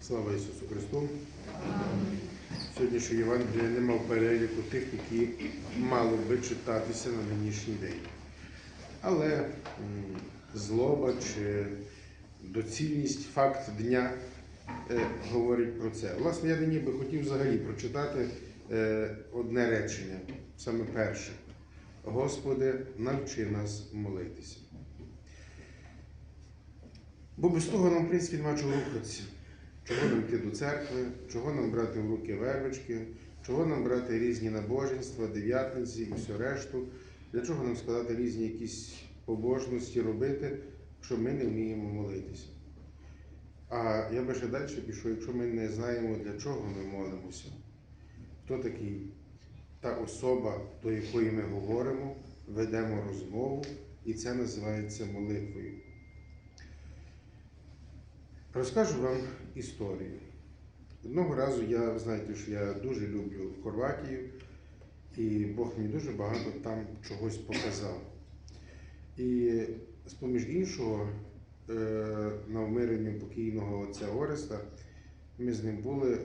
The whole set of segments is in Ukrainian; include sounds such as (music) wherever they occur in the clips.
Слава Ісусу Христу! Сьогоднішнє Євангеліє нема в переліку тих, які мали би читатися на нинішній день. Але злоба чи доцільність, факт дня е, говорить про це. Власне, я нині би хотів взагалі прочитати е, одне речення, саме перше. Господи, навчи нас молитися. Бо без того нам, в принципі, нема чого рухатися. Чого нам йти до церкви, чого нам брати в руки вервички, чого нам брати різні набоженства, дев'ятниці і все решту. Для чого нам складати різні якісь побожності робити, якщо ми не вміємо молитися. А я би ще далі пішов, якщо ми не знаємо, для чого ми молимося, хто такий та особа, до якої ми говоримо, ведемо розмову, і це називається молитвою. Розкажу вам історію. Одного разу я, знаєте, що я дуже люблю Хорватію, і Бог мені дуже багато там чогось показав. І з-поміж іншого, е, на вмиренні покійного отця Ореста, ми з ним були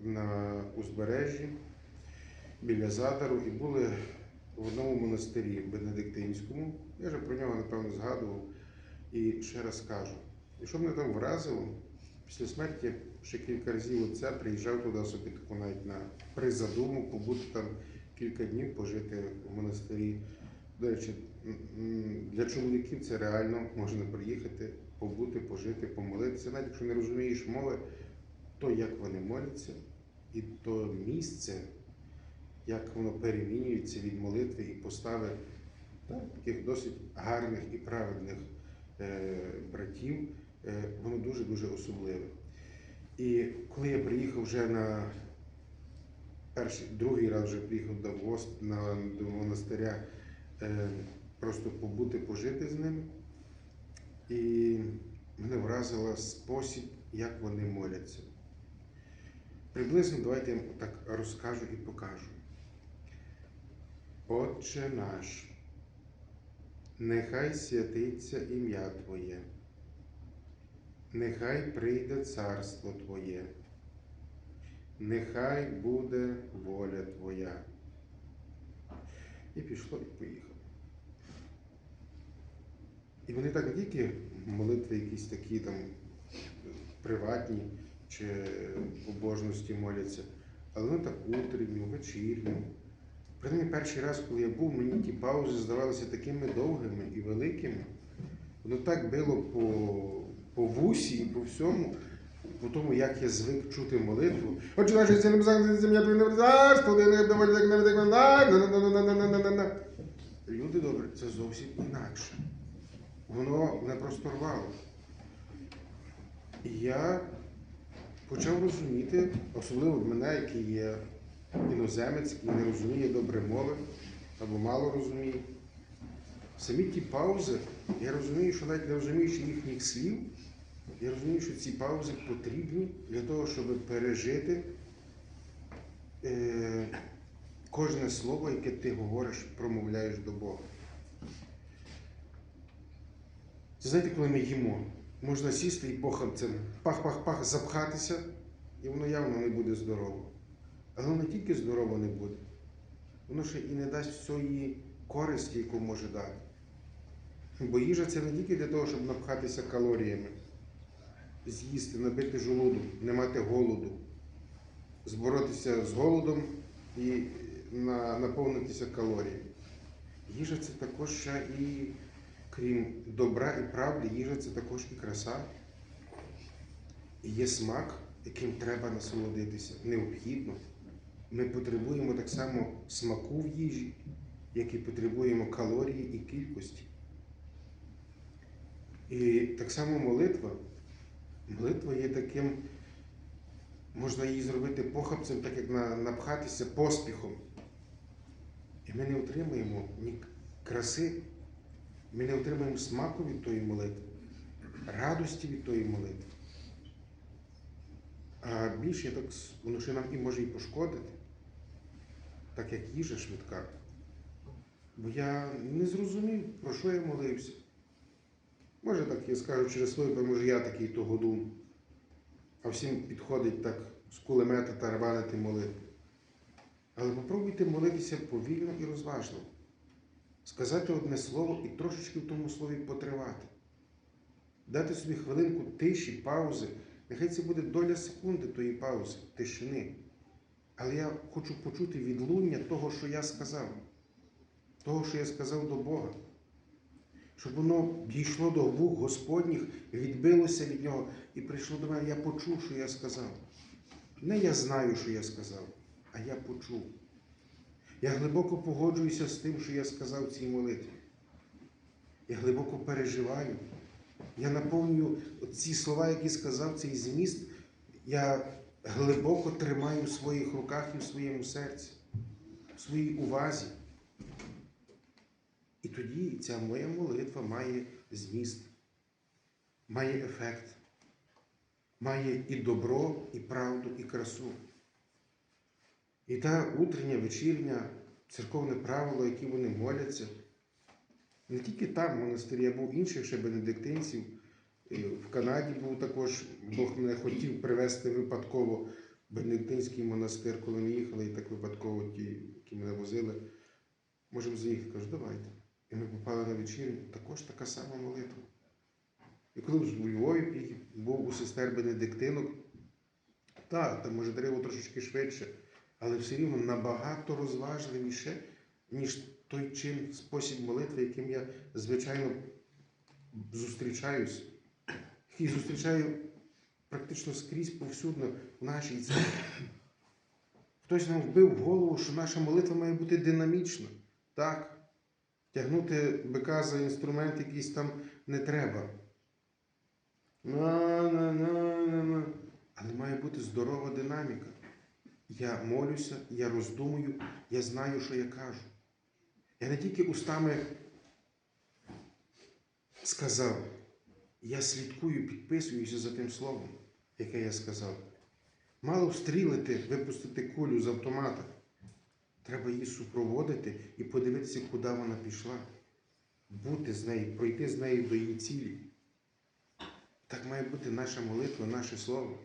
на узбережжі біля Задару і були в одному монастирі Бенедиктинському. Я вже про нього, напевно, згадував і ще раз кажу. І що мене там вразило, після смерті ще кілька разів отця приїжджав туди собі таку навіть на призадуму, побути там кілька днів, пожити в монастирі. До речі, для чоловіків це реально можна приїхати, побути, пожити, помолитися. Навіть якщо не розумієш мови, то як вони моляться, і то місце, як воно перемінюється від молитви і постави так, таких досить гарних і праведних е, братів, воно дуже-дуже особливе. І коли я приїхав вже на перший, другий раз вже приїхав до, гос- на, до монастиря, е, просто побути, пожити з ними. І мене вразила спосіб, як вони моляться. Приблизно давайте я так розкажу і покажу. Отче наш, нехай святиться ім'я Твоє, нехай прийде царство Твоє, нехай буде воля Твоя. І пішло, і поїхало. І вони так не тільки молитви якісь такі там приватні чи побожності моляться, але вони так утренню, вечірню. Принаймні перший раз, коли я був, мені ті паузи здавалися такими довгими і великими. Воно так било по, по вусі і по всьому, по тому, як я звик чути молитву. Отже, наша земля земля де не Люди добрі, це зовсім інакше. Воно не просто рвало. І я почав розуміти, особливо в мене, який є іноземець і не розуміє добре мови або мало розуміє. Самі ті паузи, я розумію, що навіть не розуміючи їхніх слів, я розумію, що ці паузи потрібні для того, щоб пережити е, кожне слово, яке ти говориш, промовляєш до Бога. Знаєте, коли ми їмо, можна сісти і похапцем пах-пах-пах запхатися, і воно явно не буде здорово. Але воно тільки здорово не буде, воно ще і не дасть всієї користі, яку може дати. Бо їжа це не тільки для того, щоб напхатися калоріями, з'їсти, набити желудок, не мати голоду, зборотися з голодом і наповнитися калоріями. Їжа це також ще і, крім добра і правди, їжа це також і краса. І є смак, яким треба насолодитися. Необхідно. Ми потребуємо так само смаку в їжі, як і потребуємо калорії і кількості. І так само молитва. Молитва є таким, можна її зробити похапцем, так як напхатися поспіхом. І ми не отримуємо ні краси, ми не отримуємо смаку від тої молитви, радості від тої молитви. А більше так, воно ще нам і може і пошкодити, так як їжа швидка. Бо я не зрозумів, про що я молився. Може так я скажу через бо може я такий то годун. А всім підходить так з кулемета тарабанити молитву. Але попробуйте молитися повільно і розважливо. Сказати одне слово і трошечки в тому слові потривати. Дати собі хвилинку тиші, паузи. Нехай це буде доля секунди тої паузи, тишини. Але я хочу почути відлуння того, що я сказав, того, що я сказав до Бога. Щоб воно дійшло до вух Господніх, відбилося від нього і прийшло до мене. Я почув, що я сказав. Не я знаю, що я сказав, а я почув. Я глибоко погоджуюся з тим, що я сказав в цій молитві. Я глибоко переживаю. Я наповнюю ці слова, які сказав, цей зміст, я глибоко тримаю в своїх руках і в своєму серці, в своїй увазі. І тоді ця моя молитва має зміст, має ефект, має і добро, і правду, і красу. І та утрення, вечірня, церковне правило, які вони моляться, не тільки там, в монастирі, я був інших ще бенедиктинців. В Канаді був також, Бог мене хотів привезти випадково бенедиктинський монастир, коли ми їхали, і так випадково ті, які мене возили. Можемо заїхати, кажу, давайте. І ми попали на вечірню, також така сама молитва. І коли у Львові був у сестер Бенедиктинок, так, там може треба трошечки швидше, але все рівно набагато розважливіше, ніж той чин, спосіб молитви, яким я, звичайно, зустрічаюсь. І зустрічаю практично скрізь повсюдно в нашій церкві. Хтось нам вбив в голову, що наша молитва має бути динамічна. Так, тягнути бика за інструмент якийсь там не треба. Але має бути здорова динаміка. Я молюся, я роздумую, я знаю, що я кажу. Я не тільки устами сказав, я слідкую, підписуюся за тим словом, яке я сказав. Мало встрілити, випустити кулю з автомата. Треба її супроводити і подивитися, куди вона пішла. Бути з нею, пройти з нею до її цілі. Так має бути наша молитва, наше слово.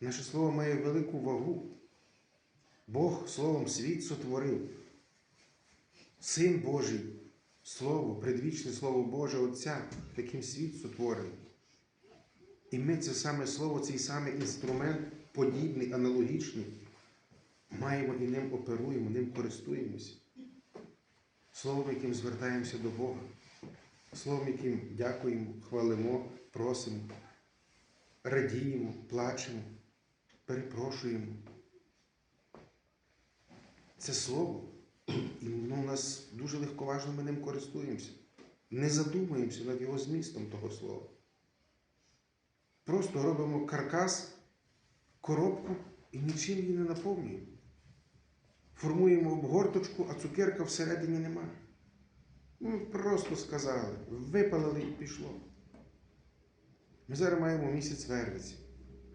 Наше слово має велику вагу. Бог словом світ сотворив. Син Божий, Слово, предвічне Слово Боже Отця, таким світ сотворений. І ми це саме слово, цей самий інструмент, подібний, аналогічний, маємо і ним оперуємо, ним користуємося. Словом, яким звертаємося до Бога, словом, яким дякуємо, хвалимо, просимо, радіємо, плачемо, перепрошуємо. Це слово. І ну, у нас дуже легковажно ми ним користуємося. Не задумуємося над його змістом того слова. Просто робимо каркас, коробку і нічим її не наповнюємо. Формуємо обгорточку, а цукерка всередині нема. Ну, просто сказали, випалили і пішло. Ми зараз маємо місяць вервиці.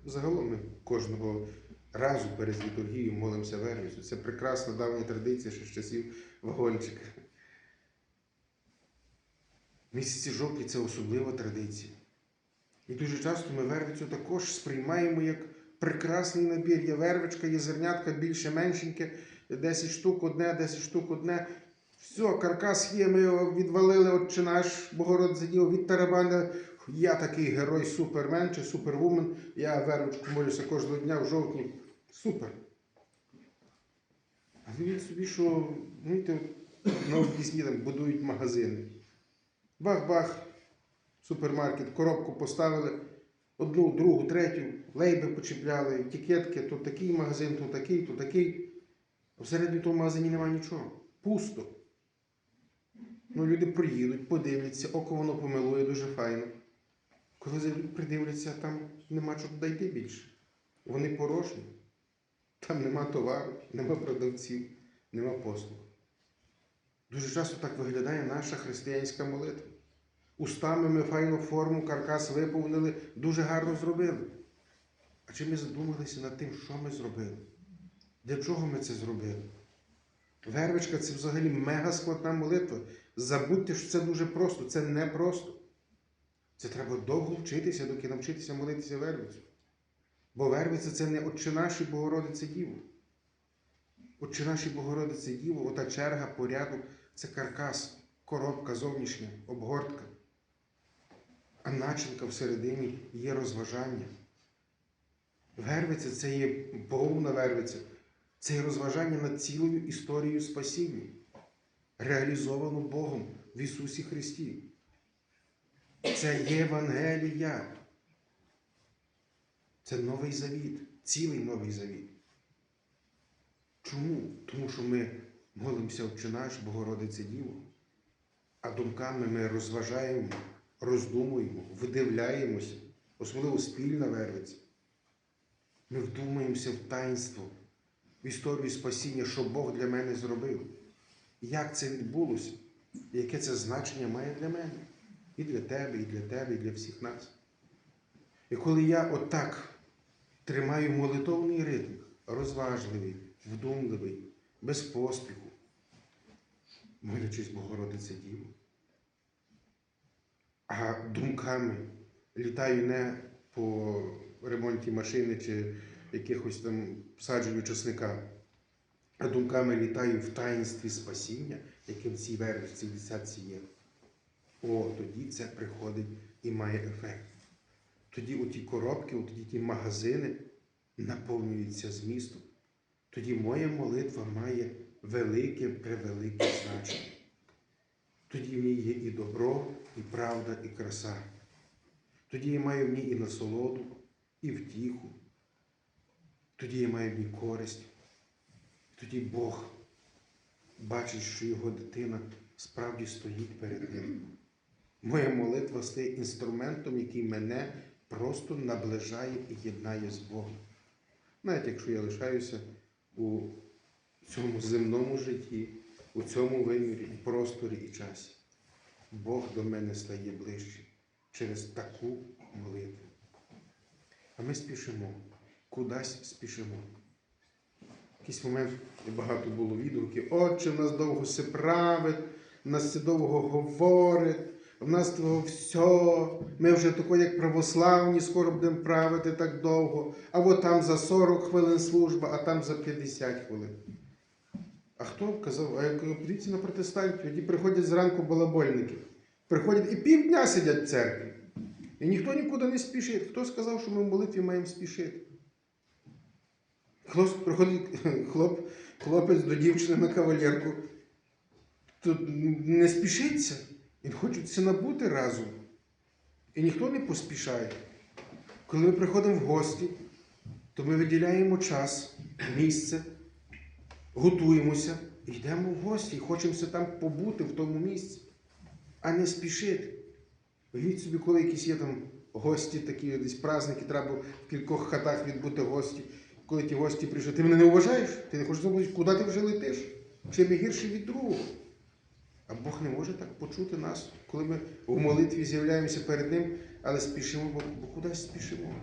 Загалом ми кожного разу перед літургією молимося вервицю. Це прекрасна давня традиція ще з часів вагончика. Місяці жовтні це особлива традиція. І дуже часто ми вервицю також сприймаємо як прекрасний набір. Є вервичка, є зернятка більше меншеньке, 10 штук одне, 10 штук одне. Все, каркас є, ми його відвалили, отче наш Богород задів від тарабана. Я такий герой супермен чи супервумен. Я вервичку молюся кожного дня в жовтні. Супер. А ви собі, що знаєте, на об'їзні там будують магазини. Бах-бах, супермаркет, коробку поставили, одну, другу, третю, лейби почіпляли, етикетки, то такий магазин, то такий, то такий. А всередині того магазині немає нічого. Пусто. Ну, люди приїдуть, подивляться, око воно помилує дуже файно. Коли придивляться, там нема чого дойти більше. Вони порожні. Там нема товару, нема продавців, нема послуг. Дуже часто так виглядає наша християнська молитва. Устами ми файну форму, каркас виповнили, дуже гарно зробили. А чи ми задумалися над тим, що ми зробили? Для чого ми це зробили? Вервичка це взагалі мега складна молитва. Забудьте, що це дуже просто, це не просто. Це треба довго вчитися, доки навчитися молитися Вервицю. Бо Вервиця це не Отче наші Богородице Діво. Отче наші Богородице Діво, ота черга, порядок це каркас, коробка зовнішня, обгортка. А начинка всередині є розважання. Вервиця це є повна вервиця. Це є розважання над цілою історією спасіння, реалізовано Богом в Ісусі Христі. Це Євангелія. Це новий завіт, цілий новий завіт. Чому? Тому що ми молимося Отче наш, Богородице Діво, а думками ми розважаємо, роздумуємо, видивляємося, особливо спільна вервиця. Ми вдумаємося в таїнство, історію спасіння, що Бог для мене зробив. Як це відбулося, яке це значення має для мене, і для тебе, і для тебе, і для всіх нас. І коли я отак тримаю молитовний ритм, розважливий, вдумливий, без поспіху, молячись Богородице Діво, а думками літаю не по ремонті машини чи якихось там садженню часника, а думками літаю в таїнстві спасіння, яке в цій верві, в десятці є. О, тоді це приходить і має ефект. Тоді оті коробки, от тоді ті магазини наповнюються змістом. Тоді моя молитва має велике, превелике значення. Тоді в ній є і добро, і правда, і краса. Тоді я маю в ній і насолоду, і втіху. Тоді я маю в ній користь. Тоді Бог бачить, що його дитина справді стоїть перед ним. Моя молитва стає інструментом, який мене просто наближає і єднає з Богом. Навіть якщо я лишаюся у цьому земному житті, у цьому вимірі, просторі і часі, Бог до мене стає ближче через таку молитву. А ми спішимо, кудись спішимо. Якийсь момент багато було відгуків. Отче, в нас довго все править, в нас все довго говорить, в нас того все. Ми вже тако, як православні, скоро будемо правити так довго. А от там за 40 хвилин служба, а там за 50 хвилин. А хто казав? А я кажу, подивіться на протестантів, тоді приходять зранку балабольники. Приходять і півдня сидять в церкві. І ніхто нікуди не спішить. Хто сказав, що ми в молитві маємо спішити? Хлоп, приходить (laughs) хлоп, хлопець до дівчини на кавалерку. Тут не спішиться. Він хочеться набути разом. І ніхто не поспішає. Коли ми приходимо в гості, то ми виділяємо час, місце, готуємося і йдемо в гості, і хочемося там побути в тому місці, а не спішити. Уявіть собі, коли якісь є там гості, такі десь праздники, треба в кількох хатах відбути гості. Коли ті гості прийшли, ти мене не вважаєш? Ти не хочеш забути, куди ти вже летиш? Чим я гірше від другого? А Бог не може так почути нас, коли ми в молитві з'являємося перед Ним, але спішимо, бо, бо кудись спішимо.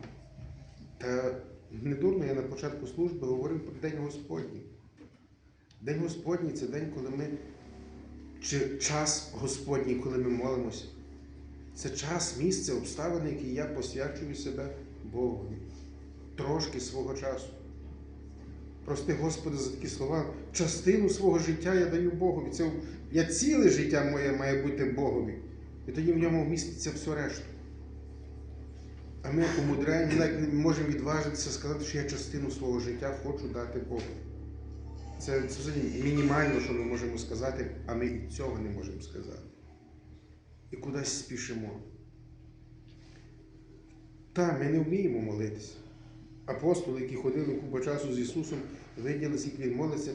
Та не дурно я на початку служби говорив про День Господній. День Господній це день, коли ми, чи час Господній, коли ми молимося. Це час, місце, обставини, які я посвячую себе Богові. Трошки свого часу. Прости, Господи, за такі слова. Частину свого життя я даю Богові. Це я ціле життя моє має бути Богові. І тоді в ньому вміститься все решту. А ми умудряємо, навіть не можемо відважитися сказати, що я частину свого життя хочу дати Богу. Це, це взагалі мінімально, що ми можемо сказати, а ми і цього не можемо сказати. І кудись спішимо. Та, ми не вміємо молитися. Апостоли, які ходили купу часу з Ісусом, виділи, скільки Він молиться,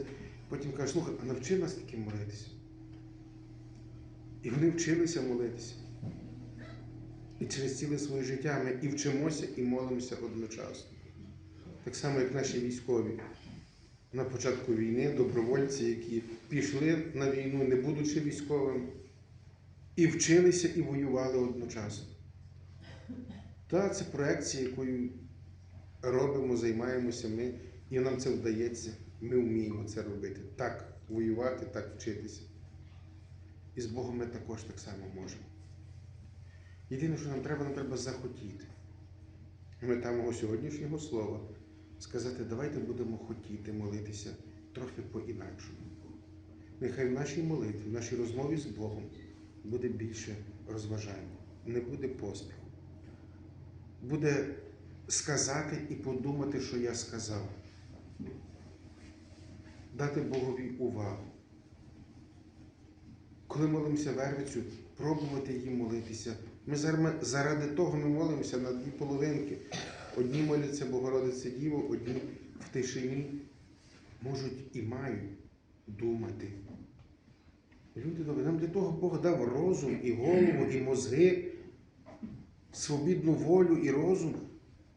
потім каже, слухай, а навчи нас таким молитися. І вони вчилися молитися. І через ціле своє життя ми і вчимося, і молимося одночасно. Так само, як наші військові. На початку війни добровольці, які пішли на війну, не будучи військовими, і вчилися, і воювали одночасно. Та це проекція, якою робимо, займаємося ми, і нам це вдається. Ми вміємо це робити. Так воювати, так вчитися. І з Богом ми також так само можемо. Єдине, що нам треба, нам треба захотіти. Мета мого сьогоднішнього слова сказати, давайте будемо хотіти молитися трохи по-інакшому. Нехай в нашій молитві, в нашій розмові з Богом буде більше розважання, не буде поспіху. Буде сказати і подумати, що я сказав. Дати Богові увагу. Коли молимося вервицю, пробувати її молитися. Ми заради того ми молимося на дві половинки. Одні моляться Богородице Діво, одні в тишині можуть і мають думати. Люди добрі, нам для того Бог дав розум і голову, і мозги, свобідну волю і розум,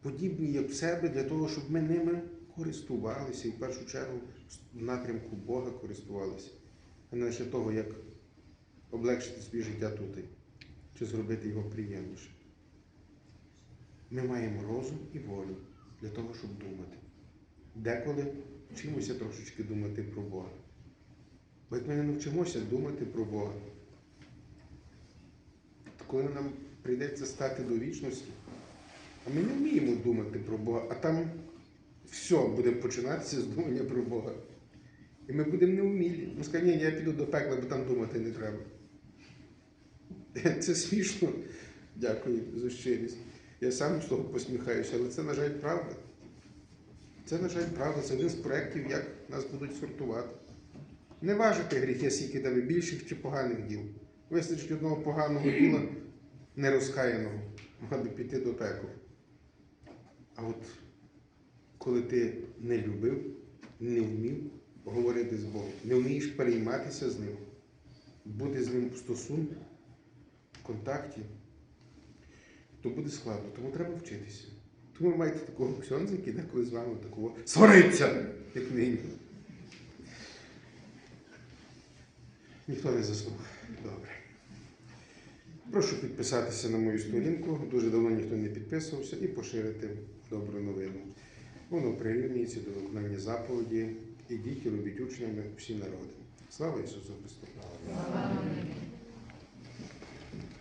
подібні як в себе, для того, щоб ми ними користувалися і в першу чергу в напрямку Бога користувалися, а не лише того, як облегшити собі життя тут чи зробити його приємніше. Ми маємо розум і волю для того, щоб думати. Деколи вчимося трошечки думати про Бога. Бо як ми не навчимося думати про Бога, то коли нам прийдеться стати до вічності, а ми не вміємо думати про Бога, а там все буде починатися з думання про Бога. І ми будемо невмілі. Ми скажемо, ні, я піду до пекла, бо там думати не треба. Це смішно. Дякую за щирість. Я сам з того посміхаюся, але це, на жаль, правда. Це, на жаль, правда. Це один з проєктів, як нас будуть сортувати. Не важити гріхи, скільки тебе більших чи поганих діл. Вистачить одного поганого діла, нерозкаяного, аби піти до пекла. А от коли ти не любив, не вмів говорити з Богом, не вмієш перейматися з ним, бути з ним в стосунку, в контакті, то буде складно. Тому треба вчитися. Тому ви маєте такого ксьонза, який деколи з вами такого свариться, як нині. Ніхто не заснув. Добре. Прошу підписатися на мою сторінку. Дуже давно ніхто не підписувався і поширити добру новину. Воно прирівнюється до виконання заповіді. Ідіть і робіть учнями всі народи. Слава Ісусу Христу!